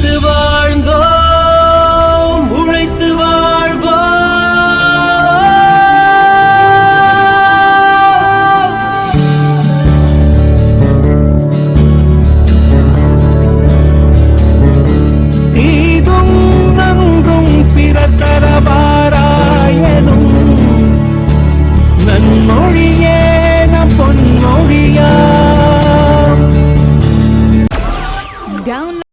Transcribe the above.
உழைத்து வாழ்ந்தோம் உழைத்து வாழ்வோம். தீதும் நன்றும் பிறர் தரவாராயனும் நன்மொழியே